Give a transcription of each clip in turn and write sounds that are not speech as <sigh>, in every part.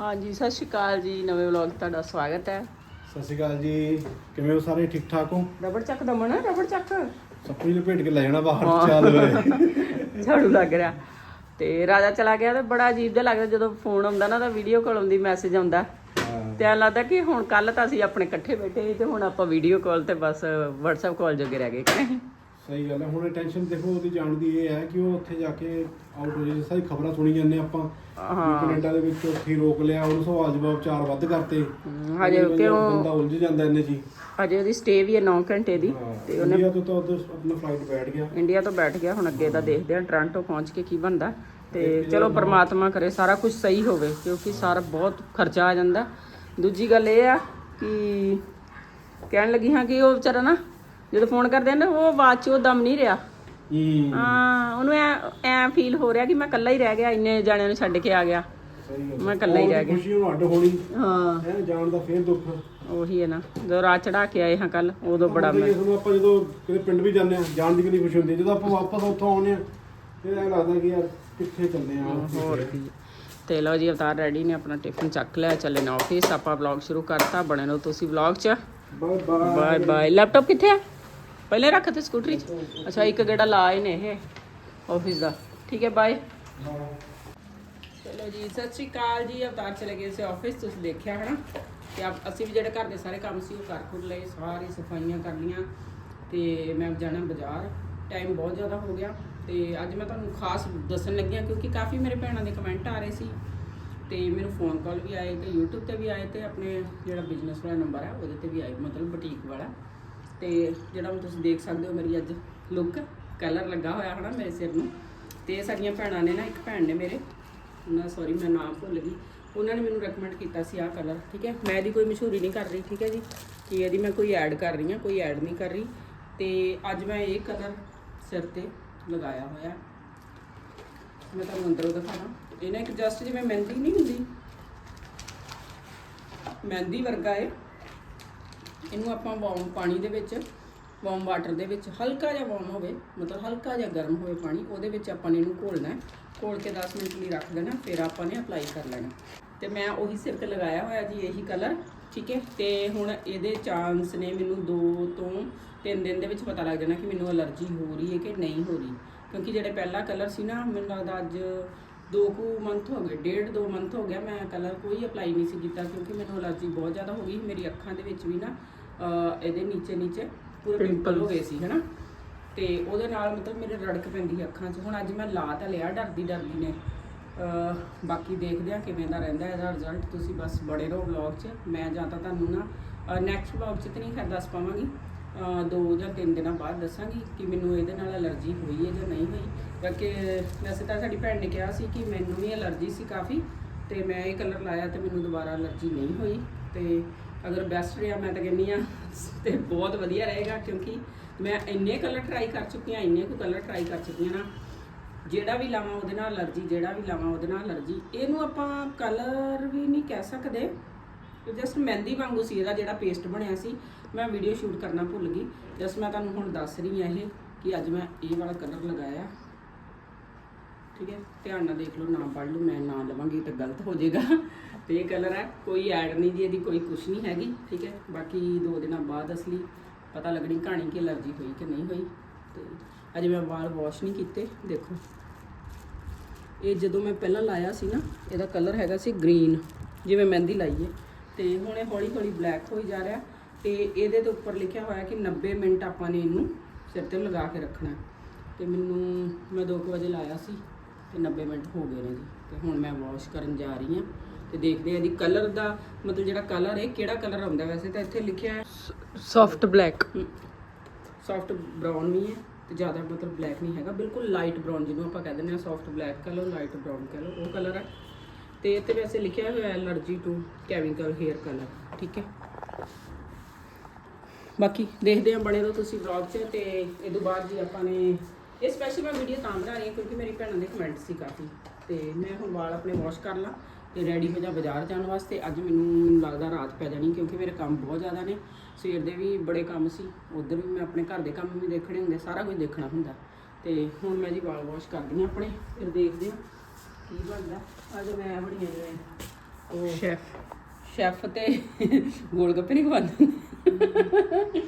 ਹਾਂਜੀ ਸਤਿ ਸ਼੍ਰੀ ਅਕਾਲ ਜੀ ਨਵੇਂ ਵਲੌਗ ਤੁਹਾਡਾ ਸਵਾਗਤ ਹੈ। ਸਤਿ ਸ਼੍ਰੀ ਅਕਾਲ ਜੀ ਕਿਵੇਂ ਹੋ ਸਾਰੇ? ਠੀਕ ਠਾਕ ਹੋ? ਰਬੜ ਚੱਕ ਦਮਣ ਰਬੜ ਚੱਕ? ਸਭ ਕੁਝ ਲਪੇਟ ਕੇ ਲੈ ਜਾਣਾ ਬਾਹਰ ਚੱਲ ਵੇ ਝਾੜੂ ਲੱਗ ਰਿਹਾ। ਤੇ ਰਾਜਾ ਚਲਾ ਗਿਆ ਤੇ ਬੜਾ ਅਜੀਬ ਜਿਹਾ ਲੱਗਦਾ ਜਦੋਂ ਫੋਨ ਆਉਂਦਾ ਨਾ ਤਾਂ ਵੀਡੀਓ ਕਾਲ ਆਉਂਦੀ ਮੈਸੇਜ ਆਉਂਦਾ। ਤੇ ਐਂ ਲੱਗਦਾ ਕਿ ਹੁਣ ਕੱਲ ਤਾਂ ਅਸੀਂ ਆਪਣੇ ਇਕੱਠੇ ਬੈਠੇ ਸੀ ਤੇ ਹੁਣ ਆਪਾਂ ਵੀਡੀਓ ਕਾਲ ਤੇ ਬਸ WhatsApp ਕਾਲ ਜੋਗੇ ਰਹਿ ਗਏ। ਕਿ ਨਹੀਂ ਸਹੀ ਗੱਲ ਹੈ। ਹੁਣ ਟੈਨਸ਼ਨ ਦੇਖੋ ਉਹਦੀ ਜਾਣ ਦੀ ਇਹ ਹੈ ਕਿ ਉਹ ਉੱਥੇ ਜਾ ਕੇ ਆਊਟ ਹੋ ਜਾਏ। ਸਾਰੀ ਖਬਰਾਂ ਸੁਣੀ ਜਾਂਦੇ ਆਪਾਂ। ਵੀ ਕੈਨੇਡਾ ਦੇ ਵਿੱਚ ਉੱਥੇ ਹੀ ਰੋਕ ਲਿਆ ਉਹਨੂੰ ਸਵਾਲ ਜਵਾਬ ਚਾਰ ਵੱਧ ਕਰਤੇ। ਹਜੇ ਕਿਉਂ? ਬੰਦਾ ਉਲਝ ਜਾਂਦਾ ਇੰਨੇ ਜੀ ਅਜੇ ਉਹਦੀ ਸਟੇ ਵੀ ਹੈ 9 ਘੰਟੇ ਦੀ। ਤੇ ਇੰਡੀਆ ਤੋਂ ਤਾਂ ਉਧਰ ਆਪਣਾ ਫਲਾਈਟ ਬੈਠ ਗਿਆ। ਇੰਡੀਆ ਤੋਂ ਬੈਠ ਗਿਆ। ਹੁਣ ਅੱਗੇ ਦਾ ਦੇਖਦੇ ਆ ਟ੍ਰਾਂਟੋ ਪਹੁੰਚ ਕੇ ਕੀ ਬਣਦਾ। ਤੇ ਚਲੋ ਪ੍ਰਮਾਤਮਾ ਕਰੇ ਸਾਰਾ ਕੁਝ ਸਹੀ ਹੋਵੇ ਕਿਉਂਕਿ ਸਾਰਾ ਬਹੁਤ ਖਰਚਾ ਆ ਜਾਂਦਾ। ਦੂਜੀ ਗੱਲ ਇਹ ਆ ਕਿ ਕਹਿਣ ਲੱਗੀ ਹਾਂ ਕਿ ਉਹ ਵਿਚਾਰਾ ਨਾ ਜਦੋਂ ਫੋਨ ਕਰਦੇ ਆ ਨਾ ਉਹ ਆਵਾਜ਼ 'ਚ ਉਹ ਦਮ ਨਹੀਂ ਰਿਹਾ। ਹੂੰ। ਹਾਂ ਉਹਨੂੰ ਐ ਐ ਫੀਲ ਹੋ ਰਿਹਾ ਕਿ ਮੈਂ ਇਕੱਲਾ ਹੀ ਰਹਿ ਗਿਆ ਇੰਨੇ ਜਾਣਿਆਂ ਨੂੰ ਛੱਡ ਕੇ ਆ ਗਿਆ। ਸਹੀ ਗੱਲ ਮੈਂ ਇਕੱਲਾ ਹੀ ਰਹਿ ਗਿਆ। ਖੁਸ਼ੀ ਨੂੰ ਅੱਡ ਹੋਣੀ। ਹਾਂ। ਹੈ ਜਾਣ ਦਾ ਫੇਰ ਦੁੱਖ। ਉਹੀ ਹੈ ਨਾ ਜਦੋਂ ਰਾਤ ਚੜਾ ਕੇ ਆਏ ਹਾਂ ਕੱਲ ਉਦੋਂ ਬੜਾ ਹੈ ਤੁਹਾਨੂੰ ਆਪਾਂ ਜਦੋਂ ਕਿਤੇ ਪਿੰਡ ਵੀ ਜਾਂਦੇ ਆ ਜਾਣ ਦੀ ਕਿੰਨੀ ਖੁਸ਼ੀ ਹੁੰਦੀ ਹੈ। ਜਦੋਂ ਆਪਾਂ ਵਾਪਸ ਉੱਥੋਂ ਆਉਂਦੇ ਆ ਫਿਰ ਐਂ ਲੱਗਦਾ ਕਿ ਯਾਰ ਕਿੱਥੇ ਚੱਲੇ ਆ ਹੋਰ ਕੀ। ਤੇ ਲਓ ਜੀ ਅਵਤਾਰ ਰੈਡੀ ਨੇ ਆਪਣਾ ਟਿਫਨ ਚੱਕ ਲਿਆ ਚੱਲੇ ਨੇ ਆਫਿਸ ਆਪਾਂ ਵਲੌਗ ਸ਼ੁਰੂ ਕਰਤਾ ਬਣੇ ਰਹੋ ਤੁਸੀਂ ਵਲੌਗ 'ਚ। Bye bye bye bye laptop ਕਿੱਥੇ ਆ? ਪਹਿਲੇ ਰੱਖ ਤੇ ਸਕੂਟਰੀ 'ਚ? ਅੱਛਾ, ਇੱਕ ਗੇੜਾ ਲਾ ਹੀ ਨੇ ਇਹ ਆਫਿਸ ਦਾ। ਠੀਕ ਹੈ ਬਾਏ ਚਲੋ ਜੀ, ਸਤਿ ਸ਼੍ਰੀ ਅਕਾਲ ਜੀ। ਅਵਤਾਰ ਚਲੇ ਗਏ ਸੀ ਆਫਿਸ ਤੁਸੀਂ ਦੇਖਿਆ ਹੈ ਨਾ ਤੇ ਆਪ- ਅਸੀਂ ਵੀ ਜਿਹੜੇ ਘਰ ਦੇ ਸਾਰੇ ਕੰਮ ਸੀ, ਉਹ ਕਰ ਕੁਰ ਲਏ, ਸਾਰੀ ਸਫਾਈਆਂ ਕਰ ਲੀਆਂ ਤੇ ਮੈਂ ਜਾਣਾ ਬਾਜ਼ਾਰ। ਟਾਈਮ ਬਹੁਤ ਜ਼ਿਆਦਾ ਹੋ ਗਿਆ। ਤੇ ਅੱਜ ਮੈਂ ਤੁਹਾਨੂੰ ਖਾਸ ਦੱਸਣ ਲੱਗੀ ਹਾਂ, ਕਿਉਂਕਿ ਕਾਫੀ ਮੇਰੇ ਭੈਣਾਂ ਦੇ ਕਮੈਂਟ ਆ ਰਹੇ ਸੀ। ਤੇ ਮੈਨੂੰ ਫੋਨ ਕਾਲ ਵੀ ਆਏ ਤੇ YouTube ਤੇ ਵੀ ਆਏ ਤੇ ਆਪਣੇ ਜਿਹੜਾ ਬਿਜ਼ਨਸ ਵਾਲਾ ਨੰਬਰ ਹੈ ਉਹਦੇ ਤੇ ਵੀ ਆਏ, ਮਤਲਬ ਬੁਟੀਕ ਵਾਲਾ। ਤੇ ਜਿਹੜਾ ਹੁਣ ਤੁਸੀਂ ਦੇਖ ਸਕਦੇ ਹੋ ਮੇਰੀ ਅੱਜ ਲੁੱਕ ਕਲਰ ਲੱਗਾ ਹੋਇਆ ਹਨਾ ਮੇਰੇ ਸਿਰ ਨੂੰ। ਤੇ ਇਹ ਸਾਡੀਆਂ ਭੈਣਾਂ ਨੇ ਨਾ, ਇੱਕ ਭੈਣ ਨੇ ਮੇਰੇ ਉਹਨਾਂ ਸੌਰੀ ਮੈਂ ਨਾਮ ਭੁੱਲ ਗਈ। ਉਹਨਾਂ ਨੇ ਮੈਨੂੰ ਰეკਮੈਂਡ ਕੀਤਾ ਸੀ ਆਹ ਕਲਰ ਠੀਕ ਹੈ? ਮੈਂ ਇਹਦੀ ਕੋਈ ਮਸ਼ਹੂਰੀ ਨਹੀਂ ਕਰ ਰਹੀ, ਠੀਕ ਹੈ ਜੀ? ਕਿ ਇਹਦੀ ਮੈਂ ਕੋਈ ਐਡ ਕਰ ਰਹੀ ਹਾਂ, ਕੋਈ ਐਡ ਨਹੀਂ ਕਰ ਰਹੀ। ਤੇ ਅੱਜ ਮੈਂ ਇਹ ਕਲਰ ਸਿਰ ਤੇ ਲਗਾਇਆ ਹੋਇਆ। ਮੈਂ ਤੁਹਾਨੂੰ ਅੰਦਰੋਂ ਦਿਖਾਣਾ ਇਹ ਨਾ ਇੱਕ ਜਸਟ ਜਿਵੇਂ ਮਹਿੰਦੀ ਨਹੀਂ ਹੁੰਦੀ? ਮਹਿੰਦੀ ਵਰਗਾ ਹੈ ਇਹਨੂੰ ਆਪਾਂ ਵਾਰਮ ਪਾਣੀ ਦੇ ਵਿੱਚ ਵਾਰਮ ਵਾਟਰ ਦੇ ਵਿੱਚ ਹਲਕਾ ਜਿਹਾ ਵਾਰਮ ਹੋਵੇ, ਮਤਲਬ ਹਲਕਾ ਜਿਹਾ ਗਰਮ ਹੋਵੇ ਪਾਣੀ, ਉਹਦੇ ਵਿੱਚ ਆਪਾਂ ਨੇ ਇਹਨੂੰ ਘੋਲਣਾ ਹੈ। ਘੋਲ ਕੇ 10 ਮਿੰਟ ਲਈ ਰੱਖ ਦੇਣਾ, ਫਿਰ ਆਪਾਂ ਨੇ ਅਪਲਾਈ ਕਰ ਲੈਣਾ। ਤੇ ਮੈਂ ਉਹੀ ਸਿਰ ਤੇ ਲਗਾਇਆ ਹੋਇਆ ਜੀ, ਇਹੀ ਕਲਰ ਠੀਕ ਹੈ? ਤੇ ਹੁਣ ਇਹਦੇ ਚਾਂਸ ਨੇ ਮੈਨੂੰ 2 ਤੋਂ 3 ਦਿਨ ਦੇ ਵਿੱਚ ਪਤਾ ਲੱਗ ਜਾਣਾ ਕਿ ਮੈਨੂੰ ਅਲਰਜੀ ਹੋ ਰਹੀ ਹੈ ਕਿ ਨਹੀਂ ਹੋ ਰਹੀ। ਕਿਉਂਕਿ ਜਿਹੜੇ ਪਹਿਲਾ ਕਲਰ ਸੀ ਨਾ, ਮੈਨੂੰ ਲੱਗਦਾ ਅੱਜ ਦੋ ਕੁ ਮੰਥ ਹੋ ਗਏ ਡੇਢ ਦੋ ਮੰਥ ਹੋ ਗਿਆ ਮੈਂ ਕਲਰ ਕੋਈ ਅਪਲਾਈ ਨਹੀਂ ਸੀ ਕੀਤਾ ਕਿਉਂਕਿ ਮੈਨੂੰ ਅਲਰਜੀ ਬਹੁਤ ਜ਼ਿਆਦਾ ਹੋ ਗਈ ਮੇਰੀ ਅੱਖਾਂ ਦੇ ਵਿੱਚ ਵੀ ਨਾ ਅਹ, ਇਹਦੇ ਨੀਚੇ ਨੀਚੇ ਪੂਰੇ ਪਿੰਪਲ ਹੋ ਗਏ ਸੀ ਹਨਾ? ਤੇ ਉਹਦੇ ਨਾਲ ਮਤਲਬ ਮੇਰੇ ਰੜਕ ਪੈਂਦੀ ਸੀ ਅੱਖਾਂ 'ਚ। ਹੁਣ ਅੱਜ ਮੈਂ ਲਾ ਤਾਂ ਲਿਆ ਡਰਦੀ ਡਰਦੀ ਨੇ। ਅਹ, ਬਾਕੀ ਦੇਖਦੇ ਆ ਕਿਵੇਂ ਦਾ ਰਹਿੰਦਾ ਇਹਦਾ ਰਿਜ਼ਲਟ ਤੁਸੀਂ ਬਸ ਬੜੇ ਰਹੋ ਵਲੌਗ 'ਚ। ਮੈਂ ਜਾਂ ਤਾਂ ਤੁਹਾਨੂੰ ਨਾ ਨੈਕਸਟ ਵਲੌਗ 'ਚ ਤੇ ਨਹੀਂ ਖੈਰ ਦੱਸ ਪਾਵਾਂਗੀ। ਅਹ, ਦੋ ਜਾਂ ਤਿੰਨ ਦਿਨਾਂ ਬਾਅਦ ਦੱਸਾਂਗੀ ਕਿ ਮੈਨੂੰ ਇਹਦੇ ਨਾਲ ਅਲਰਜੀ ਹੋਈ ਹੈ ਜਾਂ ਨਹੀਂ ਹੋਈ। ਕਿਉਂਕਿ ਵੈਸੇ ਤਾਂ ਸਾਡੀ ਭੈਣ ਨੇ ਕਿਹਾ ਸੀ ਕਿ ਮੈਨੂੰ ਵੀ ਅਲਰਜੀ ਸੀ ਕਾਫੀ ਤੇ ਮੈਂ ਇਹ ਕਲਰ ਲਾਇਆ ਤੇ ਮੈਨੂੰ ਦੁਬਾਰਾ ਅਲਰਜੀ ਨਹੀਂ ਹੋਈ ਤੇ ਅਗਰ ਬੈਸਟ ਰਿਹਾ ਮੈਂ ਤਾਂ ਕਹਿੰਦੀ ਆ ਤੇ ਬਹੁਤ ਵਧੀਆ ਰਹੇਗਾ ਕਿਉਂਕਿ ਮੈਂ ਇੰਨੇ ਕਲਰ ਟਰਾਈ ਕਰ ਚੁੱਕੀ ਹਾਂ, ਇੰਨੇ ਕੁ ਕਲਰ ਟਰਾਈ ਕਰ ਚੁੱਕੀ ਹਾਂ ਨਾ, ਜਿਹੜਾ ਵੀ ਲਾਵਾਂ ਉਹਦੇ ਨਾਲ ਅਲਰਜੀ, ਜਿਹੜਾ ਵੀ ਲਾਵਾਂ ਉਹਦੇ ਨਾਲ ਅਲਰਜੀ, ਇਹਨੂੰ ਆਪਾਂ ਕਲਰ ਵੀ ਨਹੀਂ ਕਹਿ ਸਕਦੇ। ਜਸਟ ਮਹਿੰਦੀ ਵਾਂਗੂ ਸੀ ਇਹਦਾ ਜਿਹੜਾ ਪੇਸਟ ਬਣਿਆ ਸੀ, ਮੈਂ ਵੀਡੀਓ ਸ਼ੂਟ ਕਰਨਾ ਭੁੱਲ ਗਈ। ਜਸਟ ਮੈਂ ਤੁਹਾਨੂੰ ਹੁਣ ਦੱਸ ਰਹੀ ਹਾਂ ਇਹ ਕਿ ਅੱਜ ਮੈਂ ਇਹ ਵਾਲਾ ਕਲਰ ਲਗਾਇਆ। ਠੀਕ ਹੈ, ਧਿਆਨ ਨਾਲ ਦੇਖ ਲਓ, ਨਾ ਪੜ੍ਹ ਲਓ, ਮੈਂ ਨਾ ਲਵਾਂਗੀ ਤਾਂ ਗਲਤ ਹੋ ਜਾਏਗਾ। ਤੇ ਇਹ ਕਲਰ ਹੈ, ਕੋਈ ਐਡ ਨਹੀਂ ਜੀ, ਇਹਦੀ ਕੋਈ ਕੁਛ ਨਹੀਂ ਹੈਗੀ, ਠੀਕ ਹੈ। ਬਾਕੀ ਦੋ ਦਿਨਾਂ ਬਾਅਦ ਅਸਲੀ ਪਤਾ ਲੱਗਣੀ ਕਹਾਣੀ ਕਿ ਅਲਰਜੀ ਹੋਈ ਕਿ ਨਹੀਂ ਹੋਈ। ਤੇ ਅਜੇ ਮੈਂ ਵਾਲ ਵਾਸ਼ ਨਹੀਂ ਕੀਤੇ, ਦੇਖੋ। ਇਹ ਜਦੋਂ ਮੈਂ ਪਹਿਲਾਂ ਲਾਇਆ ਸੀ ਨਾ, ਇਹਦਾ ਕਲਰ ਹੈਗਾ ਸੀ ਗ੍ਰੀਨ ਜਿਵੇਂ ਮਹਿੰਦੀ ਲਾਈ ਹੈ। ਤੇ ਹੁਣ ਇਹ ਹੌਲੀ ਹੌਲੀ ਬਲੈਕ ਹੋਈ ਜਾ ਰਿਹਾ। ਤੇ ਇਹਦੇ ਦੇ ਉੱਪਰ ਲਿਖਿਆ ਹੋਇਆ ਕਿ 90 ਮਿੰਟ ਆਪਾਂ ਨੇ ਇਹਨੂੰ ਸਿਰ ਤੇ ਲਗਾ ਕੇ ਰੱਖਣਾ। ਹੈ। ਤੇ ਮੈਨੂੰ, ਮੈਂ 2 ਵਜੇ ਲਾਇਆ ਸੀ। ਤੇ 90 ਮਿੰਟ ਹੋ ਗਏ ਨੇ ਜੀ। ਤੇ ਹੁਣ ਮੈਂ ਵਾਸ਼ ਕਰਨ ਜਾ ਰਹੀ ਹਾਂ ਤੇ ਦੇਖਦੇ ਹਾਂ ਇਹਦੀ ਕਲਰ ਦਾ ਮਤਲਬ ਜਿਹੜਾ ਕਲਰ ਹੈ ਕਿਹੜਾ ਕਲਰ ਆਉਂਦਾ ਵੈਸੇ ਤਾਂ ਇੱਥੇ ਲਿਖਿਆ ਹੈ। ਸੌਫਟ ਬਲੈਕ ਸੌਫਟ ਬਰਾਊਨ ਵੀ ਹੈ ਤੇ ਜ਼ਿਆਦਾ ਮਤਲਬ ਬਲੈਕ ਨਹੀਂ ਹੈਗਾ। ਬਿਲਕੁਲ ਲਾਈਟ ਬਰਾਊਨ ਜਿਹਨੂੰ ਆਪਾਂ ਕਹਿੰਦੇ ਨੇ ਸੌਫਟ ਬਲੈਕ ਕਹ ਲਓ ਲਾਈਟ ਬਰਾਊਨ ਕਹ ਲਓ ਉਹ ਕਲਰ ਹੈ। ਤੇ ਇੱਥੇ ਵੈਸੇ ਲਿਖਿਆ ਹੋਇਆ ਹੈ allergy to chemical hair colour ਠੀਕ ਹੈ? ਬਾਕੀ ਦੇਖਦੇ ਹਾਂ ਬਣੇ ਰਹੋ ਤੁਸੀਂ ਵਲੌਗ 'ਚ ਤੇ ਇਹ ਤੋਂ ਬਾਅਦ ਜੀ ਆਪਾਂ ਨੇ ਇਹ ਸਪੈਸ਼ਲ ਮੈਂ ਵੀਡੀਓ ਤਾਂ ਬਣਾ ਰਹੀ ਹਾਂ ਕਿਉਂਕਿ ਮੇਰੀ ਭੈਣਾਂ ਦੇ ਕਮੈਂਟ ਸੀ ਕਾਫੀ ਤੇ ਮੈਂ ਹੁਣ ਵਾਲ ਆਪਣੇ ਵਾਸ਼ ਕਰ ਲਾਂ ਤੇ ਰੈਡੀ ਹੋ ਜਾ ਬਾਜ਼ਾਰ ਜਾਣ ਵਾਸਤੇ। ਅੱਜ ਮੈਨੂੰ ਮੈਨੂੰ ਲੱਗਦਾ ਰਾਤ ਪੈ ਜਾਣੀ ਕਿਉਂਕਿ ਮੇਰੇ ਕੰਮ ਬਹੁਤ ਜ਼ਿਆਦਾ ਨੇ। ਸਵੇਰ ਦੇ ਵੀ ਬੜੇ ਕੰਮ ਸੀ ਉਧਰ ਵੀ ਮੈਂ ਆਪਣੇ ਘਰ ਦੇ ਕੰਮ ਵੀ ਦੇਖਣੇ ਹੁੰਦੇ ਸਾਰਾ ਕੁਝ ਦੇਖਣਾ ਹੁੰਦਾ। ਤੇ ਹੁਣ ਮੈਂ ਜੀ ਵਾਲ ਵਾਸ਼ ਕਰਦੀ ਹਾਂ ਆਪਣੇ ਫਿਰ ਦੇਖਦੇ ਹਾਂ ਕੀ ਬਣਦਾ। ਅੱਜ ਮੈਂ ਬਣੀਆਂ ਜਿਵੇਂ ਉਹ ਸ਼ੈਫ ਸ਼ੈਫ ਤੇ ਗੋਲ ਗੱਪੇ ਨਹੀਂ ਖਵਾਉਂਦੇ।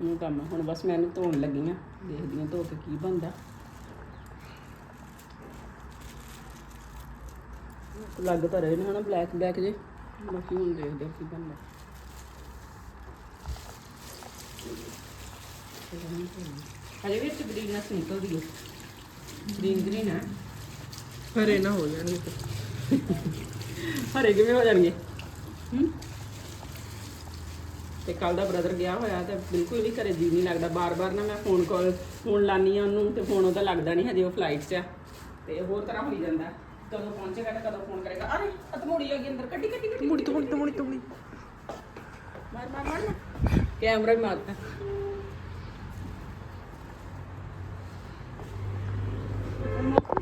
ਉਹ ਕੰਮ। ਹੁਣ ਬਸ ਮੈਂ ਇਹਨੂੰ ਧੋਣ ਲੱਗੀ ਆ ਦੇਖਦੀ ਆ ਧੋ ਕੇ ਕੀ ਬਣਦਾ। ਲੱਗ ਤਾਂ ਰਹੇ ਨੇ ਹਨਾ ਬਲੈਕ ਬਲੈਕ ਜੇ ਬਾਕੀ ਹੁਣ ਦੇਖਦੇ ਆ ਕੀ ਬਣਦਾ। ਹਜੇ ਵੀ ਇੱਥੇ ਗ੍ਰੀਨਸ ਨਿਕਲਦੀ ਹੈ ਗ੍ਰੀਨ ਗ੍ਰੀਨ ਹੈ ਹਰੇ ਨਾ ਹੋ ਜਾਣਗੇ ਹਰੇ ਕਿਵੇਂ ਹੋ ਜਾਣਗੇ? ਹੂੰ? ਤੇ ਕੱਲ ਦਾ ਬ੍ਰਦਰ ਗਿਆ ਹੋਇਆ ਤੇ ਬਿਲਕੁਲ ਵੀ ਘਰੇ ਜੀ ਨਹੀਂ ਲੱਗਦਾ। ਬਾਰ-ਬਾਰ ਨਾ ਮੈਂ ਫੋਨ ਕਾਲ ਫੋਨ ਲਾਨੀ ਆ ਉਹਨੂੰ ਤੇ ਫੋਨ ਉਹਦਾ ਲੱਗਦਾ ਨਹੀਂ ਹਜੇ ਉਹ ਫਲਾਈਟ 'ਚ ਆ। ਤੇ ਹੋਰ ਤਰ੍ਹਾਂ ਹੋਈ ਜਾਂਦਾ। ਕਦੋਂ ਪਹੁੰਚੇਗਾ ਤੇ ਕਦੋਂ ਫੋਨ ਕਰੇਗਾ। ਅਰੇ ਅਤਮੋੜੀ ਆ ਗਈ ਅੰਦਰ। ਕੱਢੀ ਕੱਢੀ ਕੱਢੀ। ਮੁੜੀ ਤੋਂ ਮੁੜੀ ਤੋਂ ਮੁੜੀ ਤੋਂ ਮੁੜੀ ਮਾਰ ਮਾਰ ਮਾਰ। ਕੈਮਰਾ ਵੀ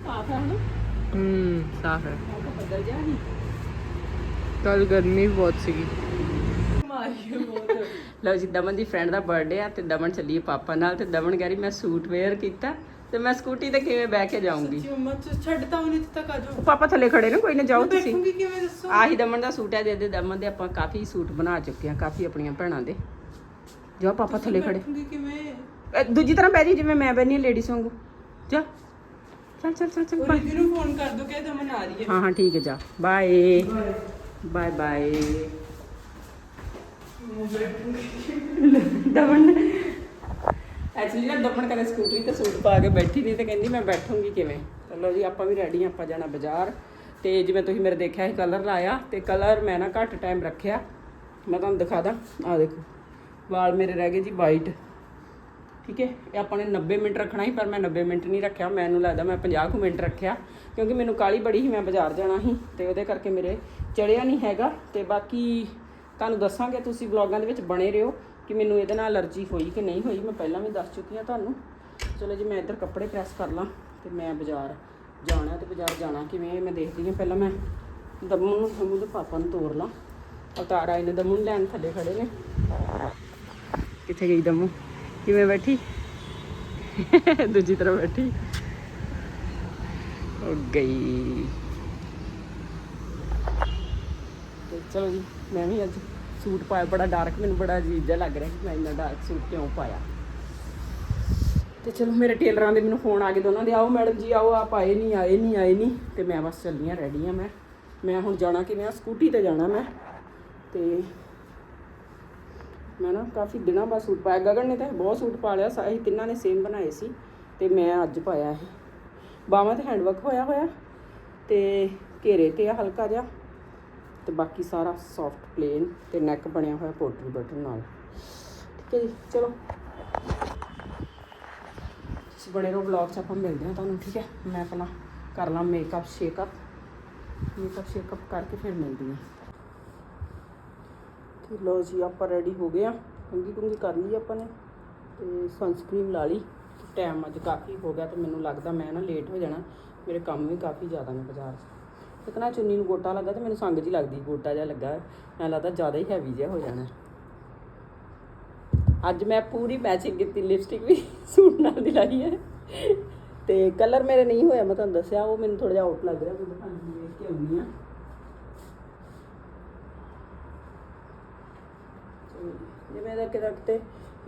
ਸਾਫ਼ ਹੈ ਸਾਫ਼ ਹੈ। ਮੌਸਮ ਬਦਲ ਜਾ ਨਹੀਂ ਕੱਲ ਗਰਮੀ ਬਹੁਤ ਸੀਗੀ। ਮਾਰੀ ਬਹੁਤ ਲਓ ਜੀ ਦਮਨ ਦੀ ਫਰੈਂਡ ਦਾ ਬਰਥਡੇ ਆ ਤੇ ਦਮਨ ਚੱਲੀ ਹੈ ਪਾਪਾ ਨਾਲ ਤੇ ਦਮਨ ਕਹਿ ਰਹੀ ਮੈਂ ਸੂਟ ਵੇਅਰ ਕੀਤਾ ਤੇ ਮੈਂ ਸਕੂਟੀ ਤੇ ਕਿਵੇਂ ਬਹਿ ਕੇ ਜਾਊਂਗੀ? ਮੰਮਾ ਛੱਡਤਾ ਉਹਨੇ ਇੱਥੇ ਤੱਕ ਆ ਜਾਓ। ਪਾਪਾ ਥੱਲੇ ਖੜੇ ਨੇ ਕੋਈ ਨਾ ਜਾਓ ਤੁਸੀਂ। ਬੈਠੂਗੀ ਕਿਵੇਂ ਦੱਸੋ? ਆਹੀ ਦਮਨ ਦਾ ਸੂਟ ਹੈ ਦੇ ਦੇ ਦਮਨ ਦੇ ਆਪਾਂ ਕਾਫੀ ਸੂਟ ਬਣਾ ਚੁੱਕੇ ਆ ਕਾਫੀ ਆਪਣੀਆਂ ਭੈਣਾਂ ਦੇ। ਜਾਓ ਪਾਪਾ ਥੱਲੇ ਖੜੇ। ਬੈਠੂਗੀ ਕਿਵੇਂ? ਅ, ਦੂਜੀ ਤਰ੍ਹਾਂ ਬਹਿ ਜੀ ਜਿਵੇਂ ਮੈਂ ਬੈਣੀ ਲੇਡੀਜ਼ ਵਾਂਗੂ। ਜਾ। ਚੱਲ ਚੱਲ ਚੱਲ ਚੱਲ ਉਹ ਨੂੰ ਫੋਨ ਕਰ ਦੋ ਕਿ ਦਮਨ ਆ ਰਹੀ ਹੈ। ਹਾਂ ਹਾਂ ਠੀਕ ਹੈ ਜਾ। Bye bye bye Daman actually ਨਾ ਦਮਨ ਕਦੇ ਸਕੂਟਰੀ ਤੇ ਸੂਟ ਪਾ ਕੇ ਬੈਠੀ ਨਹੀਂ ਤੇ ਕਹਿੰਦੀ ਮੈਂ ਬੈਠੂੰਗੀ ਕਿਵੇਂ? ਚਲੋ ਜੀ, ਆਪਾਂ ਵੀ ਰੈਡੀ ਆਪਾਂ ਜਾਣਾ ਬਾਜ਼ਾਰ। ਤੇ ਜਿਵੇਂ ਤੁਸੀਂ ਮੇਰੇ ਦੇਖਿਆ ਸੀ ਕਲਰ ਲਾਇਆ ਤੇ ਕਲਰ ਮੈਂ ਨਾ ਘੱਟ ਟਾਈਮ ਰੱਖਿਆ। ਮੈਂ ਤੁਹਾਨੂੰ ਦਿਖਾ ਦਾਂ। ਆ ਦੇਖੋ, ਵਾਲ ਮੇਰੇ ਰਹਿ ਗਏ ਜੀ ਵਾਈਟ ਠੀਕ ਹੈ? ਇਹ ਆਪਾਂ ਨੇ 90 ਮਿੰਟ ਰੱਖਣਾ ਸੀ, ਪਰ ਮੈਂ 90 ਮਿੰਟ ਨਹੀਂ ਰੱਖਿਆ। ਮੈਨੂੰ ਲੱਗਦਾ ਮੈਂ 50 ਕੁ ਮਿੰਟ ਰੱਖਿਆ, ਕਿਉਂਕਿ ਮੈਨੂੰ ਕਾਲੀ ਬੜੀ ਸੀ, ਮੈਂ ਬਾਜ਼ਾਰ ਜਾਣਾ ਸੀ ਤੇ ਉਹਦੇ ਕਰਕੇ ਮੇਰੇ ਚੜਿਆ ਨਹੀਂ ਹੈਗਾ। ਤੇ ਬਾਕੀ ਤੁਹਾਨੂੰ ਦੱਸਾਂਗੇ, ਤੁਸੀਂ ਵਲੌਗਾਂ ਦੇ ਵਿੱਚ ਬਣੇ ਰਹੋ ਕਿ ਮੈਨੂੰ ਇਹਦੇ ਨਾਲ ਅਲਰਜੀ ਹੋਈ ਕਿ ਨਹੀਂ ਹੋਈ, ਮੈਂ ਪਹਿਲਾਂ ਵੀ ਦੱਸ ਚੁੱਕੀ ਹਾਂ ਤੁਹਾਨੂੰ। ਚਲੋ ਜੀ, ਮੈਂ ਇੱਧਰ ਕੱਪੜੇ ਪ੍ਰੈਸ ਕਰ ਲਾਂ ਤੇ ਮੈਂ ਬਾਜ਼ਾਰ ਜਾਣਾ ਤੇ ਬਾਜ਼ਾਰ ਜਾਣਾ ਕਿਵੇਂ ਮੈਂ ਦੇਖਦੀ ਹਾਂ। ਪਹਿਲਾਂ ਮੈਂ ਦਮਨ ਨੂੰ, ਦਮੂ ਦੇ ਪਾਪਾ ਨੂੰ ਤੋਰ ਲਾਂ। ਅਵਤਾਰ ਆਏ ਨੇ ਦਮੂ ਲੈਣ, ਥੱਲੇ ਖੜੇ ਨੇ। ਕਿੱਥੇ ਗਈ ਦਮੂ? ਕਿਵੇਂ ਬੈਠੀ? ਦੂਜੀ ਤਰ੍ਹਾਂ ਬੈਠੀ। ਹੋ ਗਈ ਤੇ ਚਲੋ ਜੀ, ਮੈਂ ਵੀ ਅੱਜ ਸੂਟ ਪਾਇਆ, ਬੜਾ ਡਾਰਕ ਮੈਨੂੰ ਬੜਾ ਅਜੀਬ ਜਿਹਾ ਲੱਗ ਰਿਹਾ ਕਿ ਮੈਂ ਇੰਨਾ ਡਾਰਕ ਸੂਟ ਕਿਉਂ ਪਾਇਆ। ਤੇ ਚਲੋ, ਮੇਰੇ ਟੇਲਰਾਂ ਦੇ ਮੈਨੂੰ ਫੋਨ ਆ ਗਏ ਦੋਨਾਂ ਦੇ, ਆਓ ਮੈਡਮ ਜੀ, ਆਓ, ਆਪ ਆਏ ਨਹੀਂ ਆਏ ਨਹੀਂ ਆਏ ਨਹੀਂ ਤੇ ਮੈਂ ਬਸ ਚੱਲੀ ਆ ਰੈਡੀ ਆ ਮੈਂ। ਮੈਂ ਹੁਣ ਜਾਣਾ ਕਿਵੇਂ ਆ ਸਕੂਟੀ ਤੇ ਜਾਣਾ ਮੈਂ। ਤੇ ਮੈਂ ਨਾ ਕਾਫੀ ਦਿਨਾਂ ਬਾਅਦ ਸੂਟ ਪਾਇਆ। ਗਗਨ ਨੇ ਤਾਂ ਬਹੁਤ ਸੂਟ ਪਾ ਲਿਆ ਸਾਹੀ ਤਿੰਨਾਂ ਨੇ ਸੇਮ ਬਣਾਏ ਸੀ। ਤੇ ਮੈਂ ਅੱਜ ਪਾਇਆ ਇਹ। ਬਾਹਾਂ ਤੇ ਹੈਂਡਵਰਕ ਹੋਇਆ ਹੋਇਆ ਤੇ ਘੇਰੇ ਤੇ ਆ ਹਲਕਾ ਜਿਹਾ। ਤੇ ਬਾਕੀ ਸਾਰਾ ਸੌਫਟ ਪਲੇਨ ਤੇ ਨੈਕ ਬਣਿਆ ਹੋਇਆ ਪੋਟਰੀ ਬਟਨ ਨਾਲ। ਠੀਕ ਹੈ ਜੀ, ਚਲੋ। ਤੁਸੀਂ ਬਣੇ ਰਹੋ ਵਲੌਗ 'ਚ, ਆਪਾਂ ਮਿਲਦੇ ਹਾਂ ਤੁਹਾਨੂੰ, ਠੀਕ ਹੈ? ਮੈਂ ਆਪਣਾ ਕਰ ਲਾਂ ਮੇਕਅਪ ਸ਼ੇਕਅਪ ਮੇਕਅਪ ਸ਼ੇਕਅਪ ਕਰਕੇ ਫਿਰ ਮਿਲਦੀ ਹਾਂ। ਤੇ ਲੋ ਜੀ, ਆਪਾਂ ਰੈਡੀ ਹੋ ਗਏ ਆ ਕੰਗੀ ਕੁੰਗੀ ਕਰ ਲਈ ਆਪਾਂ ਨੇ ਤੇ ਸਨਸਕ੍ਰੀਨ ਲਾ ਲਈ। ਟਾਈਮ ਅੱਜ ਕਾਫੀ ਹੋ ਗਿਆ ਤੇ ਮੈਨੂੰ ਲੱਗਦਾ ਮੈਂ ਨਾ ਲੇਟ ਹੋ ਜਾਣਾ। ਮੇਰੇ ਕੰਮ ਵੀ ਕਾਫੀ ਜ਼ਿਆਦਾ ਨੇ ਬਾਜ਼ਾਰ 'ਚ। ਇੱਕ ਨਾ ਚੁੰਨੀ ਨੂੰ ਗੋਟਾ ਲੱਗਾ ਤੇ ਮੈਨੂੰ ਸੰਗ ਜੀ ਲੱਗਦੀ, ਗੋਟਾ ਜਿਹਾ ਲੱਗਾ। ਮੈਂ ਲੱਗਦਾ ਜ਼ਿਆਦਾ ਹੀ ਹੈਵੀ ਜਿਹਾ ਹੋ ਜਾਣਾ। ਅੱਜ ਮੈਂ ਪੂਰੀ ਮੈਚਿੰਗ ਕੀਤੀ ਲਿਪਸਟਿਕ ਵੀ <laughs> ਸੂਟ ਨਾਲ ਦੀ ਲਾਈ ਹੈ। ਤੇ ਕਲਰ ਮੇਰੇ ਨਹੀਂ ਹੋਇਆ, ਮੈਂ ਤੁਹਾਨੂੰ ਦੱਸਿਆ, ਉਹ ਮੈਨੂੰ ਥੋੜਾ ਜਿਹਾ ਆਊਟ ਲੱਗ ਰਿਹਾ ਤੁਸੀਂ ਤੁਹਾਨੂੰ ਵੇਖ ਕੇ ਆਉਣੀ ਆ ਜਿਵੇਂ ਦਾ ਕਿਤੇ ਕਿਤੇ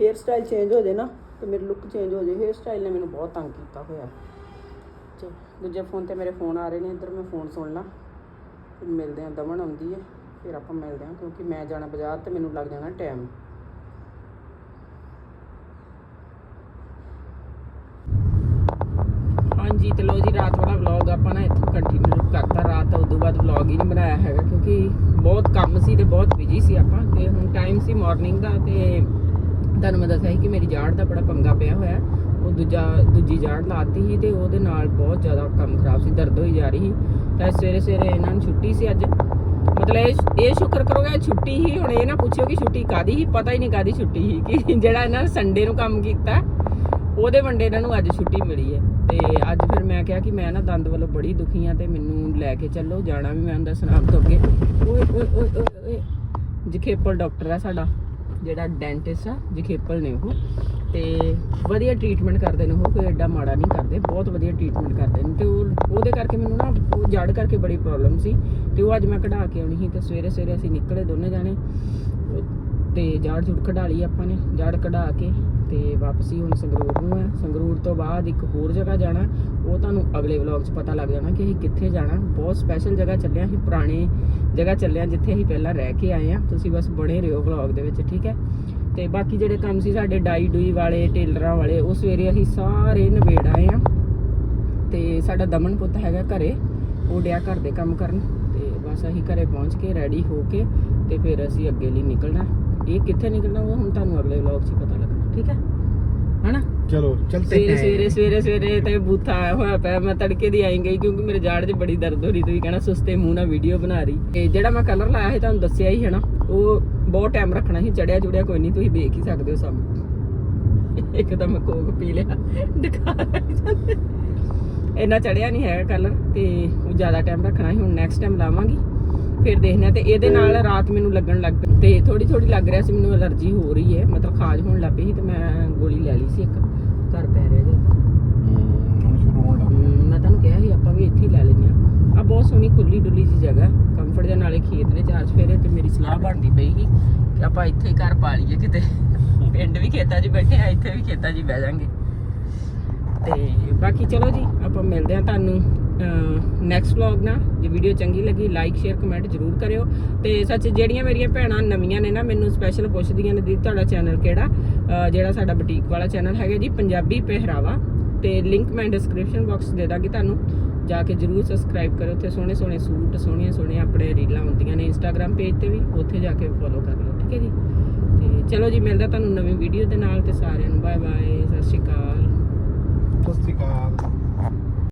ਹੇਅਰ ਸਟਾਈਲ ਚੇਂਜ ਹੋ ਜੇ ਨਾ, ਤੇ ਮੇਰੀ ਲੁੱਕ ਚੇਂਜ ਹੋ ਜੇ ਹੇਅਰ ਸਟਾਈਲ ਨੇ ਮੈਨੂੰ ਬਹੁਤ ਤੰਗ ਕੀਤਾ ਹੋਇਆ। ਚਲੋ ਦੂਜੇ ਫੋਨ ਤੇ ਮੇਰੇ ਫੋਨ ਆ ਰਹੇ ਨੇ, ਇੱਧਰ ਮੈਂ ਫੋਨ ਸੁਣ ਲਾਂ। ਫਿਰ ਮਿਲਦੇ ਆਂ ਦਮਨ ਆਉਂਦੀ ਹੈ, ਫਿਰ ਆਪਾਂ ਮਿਲਦੇ ਆਂ ਕਿਉਂਕਿ ਮੈਂ ਜਾਣਾ ਬਾਜ਼ਾਰ ਤੇ ਮੈਨੂੰ ਲੱਗ ਜਾਣਾ ਟਾਈਮ। ਹਾਂਜੀ, ਤੇ ਲੋ ਜੀ, ਰਾਤ ਵਾਲਾ ਵਲੌਗ ਆਪਾਂ ਨਾ ਇੱਥੋਂ ਕੰਟੀਨਿਊ ਕਰਤਾ। ਰਾਤ ਉਦੋਂ ਬਾਅਦ ਵਲੌਗ ਹੀ ਨਹੀਂ ਬਣਾਇਆ ਹੈਗਾ, ਕਿਉਂਕਿ ਬਹੁਤ ਕੰਮ ਸੀ ਤੇ ਬਹੁਤ ਬਿਜ਼ੀ ਸੀ ਆਪਾਂ। ਤੇ ਹੁਣ ਟਾਈਮ ਸੀ ਮਾਰਨਿੰਗ ਦਾ ਤੇ ਤੁਹਾਨੂੰ ਮੈਂ ਦੱਸਿਆ ਸੀ ਕਿ ਮੇਰੀ ਜਾੜ ਦਾ ਬੜਾ ਪੰਗਾ ਪਿਆ ਹੋਇਆ। ਉਹ ਦੂਜਾ, ਦੂਜੀ ਜਾੜ ਲਾਤੀ ਸੀ ਤੇ ਉਹਦੇ ਨਾਲ ਬਹੁਤ ਜ਼ਿਆਦਾ ਕੰਮ ਖਰਾਬ ਸੀ, ਦਰਦ ਹੋਈ ਜਾ ਰਹੀ ਸੀ। ਤਾਂ ਸਵੇਰੇ ਸਵੇਰੇ ਇਹਨਾਂ ਨੂੰ ਛੁੱਟੀ ਸੀ ਅੱਜ। ਮਤਲਬ ਇਹ ਇਹ ਸ਼ੁਕਰ ਕਰੋਗੇ, ਛੁੱਟੀ ਹੀ ਹੁਣ ਇਹ ਨਾ ਪੁੱਛਿਓ ਕਿ ਛੁੱਟੀ ਕਾਦੀ ਸੀ, ਪਤਾ ਹੀ ਨਹੀਂ ਕਾਦੀ ਛੁੱਟੀ ਸੀ ਕਿ <laughs> ਜਿਹੜਾ ਇਹਨਾਂ ਨੇ ਸੰਡੇ ਨੂੰ ਕੰਮ ਕੀਤਾ, ਉਹਦੇ ਵੰਡੇ ਇਹਨਾਂ ਨੂੰ ਅੱਜ ਛੁੱਟੀ ਮਿਲੀ ਹੈ। ਤੇ ਅੱਜ ਫਿਰ ਮੈਂ ਕਿਹਾ ਕਿ ਮੈਂ ਨਾ ਦੰਦ ਵੱਲੋਂ ਬੜੀ ਦੁਖੀ ਆ ਤੇ ਮੈਨੂੰ ਲੈ ਕੇ ਚੱਲੋ, ਜਾਣਾ ਵੀ ਮੈਂ ਦੱਸਣਾ ਆਪ ਤੋਂ ਅੱਗੇ। ਓਏ ਓਏ ਓਏ ਓਏ ਜਖੇਪਲ ਡਾਕਟਰ ਹੈ ਸਾਡਾ। ਜਿਹੜਾ ਡੈਂਟਿਸਟ ਆ ਜਖੇਪਲ ਨੇ ਉਹ, ਤੇ ਵਧੀਆ ਟ੍ਰੀਟਮੈਂਟ ਕਰਦੇ ਨੇ ਉਹ, ਕੋਈ ਐਡਾ ਮਾੜਾ ਨਹੀਂ ਕਰਦੇ, ਬਹੁਤ ਵਧੀਆ ਟ੍ਰੀਟਮੈਂਟ ਕਰਦੇ ਨੇ, ਤੇ ਉਹ, ਉਹਦੇ ਕਰਕੇ ਮੈਨੂੰ ਨਾ, ਉਹ ਜੜ ਕਰਕੇ ਬੜੀ ਪ੍ਰੋਬਲਮ ਸੀ, ਤੇ ਉਹ ਅੱਜ ਮੈਂ ਕਢਾ ਕੇ ਆਉਣੀ ਸੀ, ਤੇ ਸਵੇਰੇ ਸਵੇਰੇ ਅਸੀਂ ਨਿਕਲੇ ਦੋਨੇ ਜਾਣੇ ਤੇ ਜੜ ਜੁੜ ਕਢਾ ਲਈ ਆਪਾਂ ਨੇ, ਜੜ ਕਢਾ ਕੇ ਤੇ ਵਾਪਸੀ ਹੁਣ ਸੰਗਰੂਰ ਨੂੰ ਹੈ। ਸੰਗਰੂਰ ਤੋਂ ਬਾਅਦ ਇੱਕ ਹੋਰ ਜਗ੍ਹਾ ਜਾਣਾ, ਉਹ ਤੁਹਾਨੂੰ ਅਗਲੇ ਵਲੌਗ 'ਚ ਪਤਾ ਲੱਗ ਜਾਣਾ ਕਿ ਅਸੀਂ ਕਿੱਥੇ ਜਾਣਾ। ਬਹੁਤ ਸਪੈਸ਼ਲ ਜਗ੍ਹਾ ਚੱਲਿਆ, ਅਸੀਂ ਪੁਰਾਣੇ ਜਗ੍ਹਾ ਚੱਲਿਆ ਜਿੱਥੇ ਅਸੀਂ ਪਹਿਲਾਂ ਰਹਿ ਕੇ ਆਏ ਹਾਂ। ਤੁਸੀਂ ਬਸ ਬਣੇ ਰਹੋ ਵਲੌਗ ਦੇ ਵਿੱਚ, ਠੀਕ ਹੈ? ਤੇ ਬਾਕੀ ਜਿਹੜੇ ਕੰਮ ਸੀ ਸਾਡੇ ਡਾਈ ਡੂਈ ਵਾਲੇ, ਟੇਲਰਾਂ ਵਾਲੇ ਉਹ ਸਵੇਰੇ ਅਸੀਂ ਸਾਰੇ ਨਿਬੇੜ ਆਏ ਆ ਤੇ ਸਾਡਾ ਦਮਨ ਪੁੱਤ ਹੈਗਾ ਘਰੇ, ਉਹ ਡਿਆ ਘਰ ਦੇ ਕੰਮ ਕਰਨ। ਤੇ ਬਸ ਅਸੀਂ ਘਰੇ ਪਹੁੰਚ ਕੇ ਰੈਡੀ ਹੋ ਕੇ ਤੇ ਫਿਰ ਅਸੀਂ ਅੱਗੇ ਲਈ ਨਿਕਲਣਾ। ਇਹ ਕਿੱਥੇ ਨਿਕਲਣਾ ਉਹ ਹੁਣ ਤੁਹਾਨੂੰ ਅਗਲੇ ਵਲੌਗ 'ਚ ਹੀ ਪਤਾ ਲੱਗਣਾ ਠੀਕ ਹੈ? ਹਨਾ? ਚਲੋ ਚਲਤੇ ਸਵੇਰੇ ਸਵੇਰੇ ਸਵੇਰੇ ਸਵੇਰੇ ਤੇ ਬੂਥਾ ਆਇਆ ਹੋਇਆ ਪਿਆ ਮੈਂ ਤੜਕੇ ਦੀ ਆਈ ਗਈ ਕਿਉਂਕਿ ਮੇਰੇ ਜਾੜ 'ਚ ਬੜੀ ਦਰਦ ਹੋ ਰਹੀ ਤੁਸੀਂ ਕਹਿਣਾ ਸੁਸਤੇ ਮੂੰਹ ਨਾਲ ਵੀਡੀਓ ਬਣਾ ਰਹੀ। ਤੇ ਜਿਹੜਾ ਮੈਂ ਕਲਰ ਲਾਇਆ ਸੀ ਤੁਹਾਨੂੰ ਦੱਸਿਆ ਹੀ ਹੈ ਨਾ ਉਹ ਬਹੁਤ ਟਾਈਮ ਰੱਖਣਾ ਸੀ ਚੜਿਆ ਜੁੜਿਆ ਕੋਈ ਨਹੀਂ ਤੁਸੀਂ ਦੇਖ ਹੀ ਸਕਦੇ ਹੋ ਸਭ। ਇੱਕ ਤਾਂ ਮੈਂ ਕੋਕ ਪੀ ਲਿਆ ਦਿਖਾ ਇੰਨਾ ਚੜਿਆ ਨਹੀਂ ਹੈਗਾ ਕਲਰ ਤੇ ਉਹ ਜ਼ਿਆਦਾ ਟਾਈਮ ਰੱਖਣਾ ਸੀ ਹੁਣ ਨੈਕਸਟ ਟਾਈਮ ਲਾਵਾਂਗੀ। ਫਿਰ ਦੇਖਦੇ ਹਾਂ ਤੇ ਇਹਦੇ ਨਾਲ ਰਾਤ ਮੈਨੂੰ ਲੱਗਣ ਲੱਗ ਪਈ। ਤੇ ਥੋੜੀ ਥੋੜੀ ਲੱਗ ਰਿਹਾ ਸੀ ਮੈਨੂੰ ਅਲਰਜੀ ਹੋ ਰਹੀ ਹੈ। ਮਤਲਬ ਖਾਜ ਹੋਣ ਲੱਗ ਪਈ ਸੀ ਤੇ ਮੈਂ ਗੋਲੀ ਲੈ ਲਈ ਸੀ ਇੱਕ। ਘਰ ਪੈ ਰਿਹਾ ਜੀ ਹੁਣ ਸ਼ੁਰੂ ਹੋਣ ਲੱਗ ਹਮ, ਮੈਂ ਤੁਹਾਨੂੰ ਕਿਹਾ ਸੀ ਆਪਾਂ ਵੀ ਇੱਥੇ ਹੀ ਲੈ ਲੈਂਦੇ ਆ ਆ ਬਹੁਤ ਸੋਹਣੀ ਖੁੱਲੀ ਡੁੱਲੀ ਜੀ ਜਗ੍ਹਾ ਕੰਫਰਟ ਦੇ ਨਾਲੇ ਖੇਤ ਨੇ ਚਾਰ ਫੇਰੇ ਤੇ ਮੇਰੀ ਸਲਾਹ ਬਣਦੀ ਪਈ ਸੀ ਕਿ ਆਪਾਂ ਇੱਥੇ ਹੀ ਘਰ ਪਾ ਲਈਏ ਕਿਤੇ। ਪਿੰਡ ਵੀ ਖੇਤਾਂ 'ਚ ਬੈਠੇ ਆ ਇੱਥੇ ਵੀ ਖੇਤਾਂ 'ਚ ਬਹਿ ਜਾਾਂਗੇ। ਤੇ ਬਾਕੀ ਚਲੋ ਜੀ ਆਪਾਂ ਮਿਲਦੇ ਆ ਤੁਹਾਨੂੰ। ਨੈਕਸਟ ਵਲੌਗ ਨਾਲ ਜੇ ਵੀਡੀਓ ਚੰਗੀ ਲੱਗੀ ਲਾਈਕ ਸ਼ੇਅਰ ਕਮੈਂਟ ਜਰੂਰ ਕਰਿਓ। ਤੇ ਸੱਚ ਜਿਹੜੀਆਂ ਮੇਰੀਆਂ ਭੈਣਾਂ ਨਵੀਆਂ ਨੇ ਨਾ, ਮੈਨੂੰ ਸਪੈਸ਼ਲ ਪੁੱਛਦੀਆਂ ਨੇ ਦੀ ਤੁਹਾਡਾ ਚੈਨਲ ਕਿਹੜਾ? ਜਿਹੜਾ ਸਾਡਾ ਬੁਟੀਕ ਵਾਲਾ ਚੈਨਲ ਹੈਗਾ ਜੀ, ਪੰਜਾਬੀ ਪਹਿਰਾਵਾ। ਤੇ ਲਿੰਕ ਮੈਂ ਡਿਸਕ੍ਰਿਪਸ਼ਨ ਬਾਕਸ ਦੇ ਦਾਂਗੀ ਤੁਹਾਨੂੰ। ਜਾ ਕੇ ਜਰੂਰ ਸਬਸਕ੍ਰਾਈਬ ਕਰੋ ਤੇ ਸੋਹਣੇ ਸੋਹਣੇ ਸੂਟ, ਸੋਹਣੀਆਂ ਸੋਹਣੀਆਂ ਆਪਣੇ ਰੀਲਾਂ ਹੁੰਦੀਆਂ ਨੇ ਇੰਸਟਾਗ੍ਰam ਪੇਜ ਤੇ ਵੀ, ਉੱਥੇ ਜਾ ਕੇ ਫੋਲੋ ਕਰ ਲਓ, ਠੀਕ ਹੈ ਜੀ? ਤੇ ਚਲੋ ਜੀ, ਮਿਲਦਾ ਤੁਹਾਨੂੰ ਨਵੀਂ ਵੀਡੀਓ ਦੇ ਨਾਲ, ਤੇ ਸਾਰਿਆਂ ਨੂੰ ਬਾਏ ਬਾਏ ਸਤਿ ਸ਼੍ਰੀ ਅਕਾਲ। ਸਤਿ ਸ਼੍ਰੀ ਅਕਾਲ।